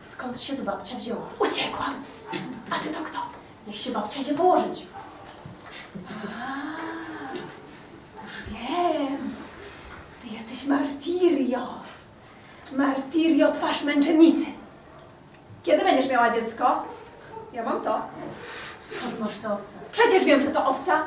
skąd się tu babcia wzięła? Uciekłam. A ty to kto? Niech się babcia idzie położyć. Już wiem. Ty jesteś Martirio. Martirio, twarz męczennicy. Kiedy będziesz miała dziecko? Ja mam to. Skąd masz te owce? Przecież wiem, że to owca.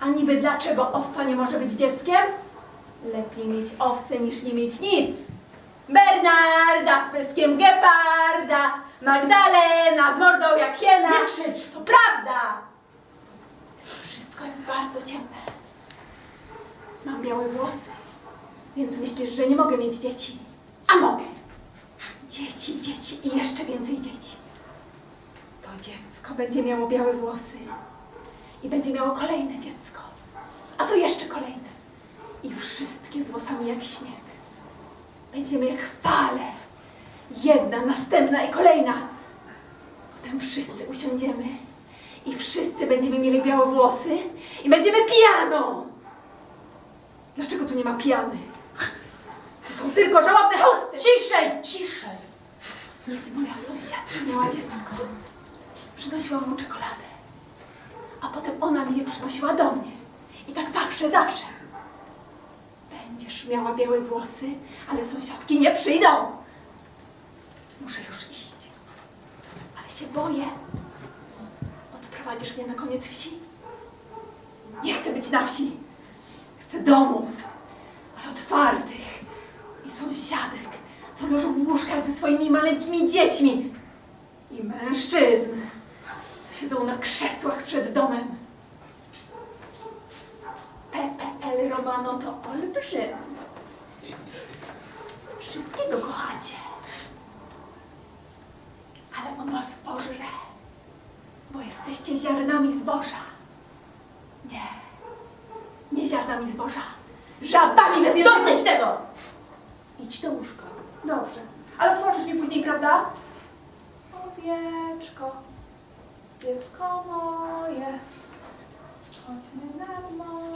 A niby dlaczego owca nie może być dzieckiem? Lepiej mieć owcę niż nie mieć nic. Bernarda z pyskiem geparda, Magdalena z mordą jak hiena. Nie krzycz! To prawda! Wszystko jest bardzo ciemne. Mam białe włosy, więc myślisz, że nie mogę mieć dzieci. A mogę. Dzieci, dzieci i jeszcze więcej dzieci. To dziecko będzie miało białe włosy i będzie miało kolejne dziecko, a to jeszcze kolejne. I wszystkie z włosami jak śnieg. Będziemy jak fale. Jedna, następna i kolejna. Potem wszyscy usiądziemy i wszyscy będziemy mieli białe włosy i będziemy piano. Dlaczego tu nie ma piany? To są tylko żałobne chusty. Ciszej, ciszej! Kiedy moja sąsiadka miała dziecko, przynosiłam mu czekoladę. A potem ona mi je przynosiła do mnie. I tak zawsze, zawsze. Będziesz miała białe włosy, ale sąsiadki nie przyjdą. Muszę już iść. Ale się boję. Odprowadzisz mnie na koniec wsi? Nie chcę być na wsi. Chcę domów, ale otwartych i sąsiadek, co leżą w łóżkach ze swoimi maleńkimi dziećmi i mężczyzn, co siedzą na krzesłach przed domem. PPL Romano to olbrzym. Wszystkiego kochacie. Ale on was pożre, bo jesteście ziarnami zboża. Nie, nie ziarnami zboża, żabami bez Dosyć tego! Idź do łóżka. Dobrze. Ale otworzysz mi później, prawda? Owieczko, dziecko moje, chodźmy nad morze.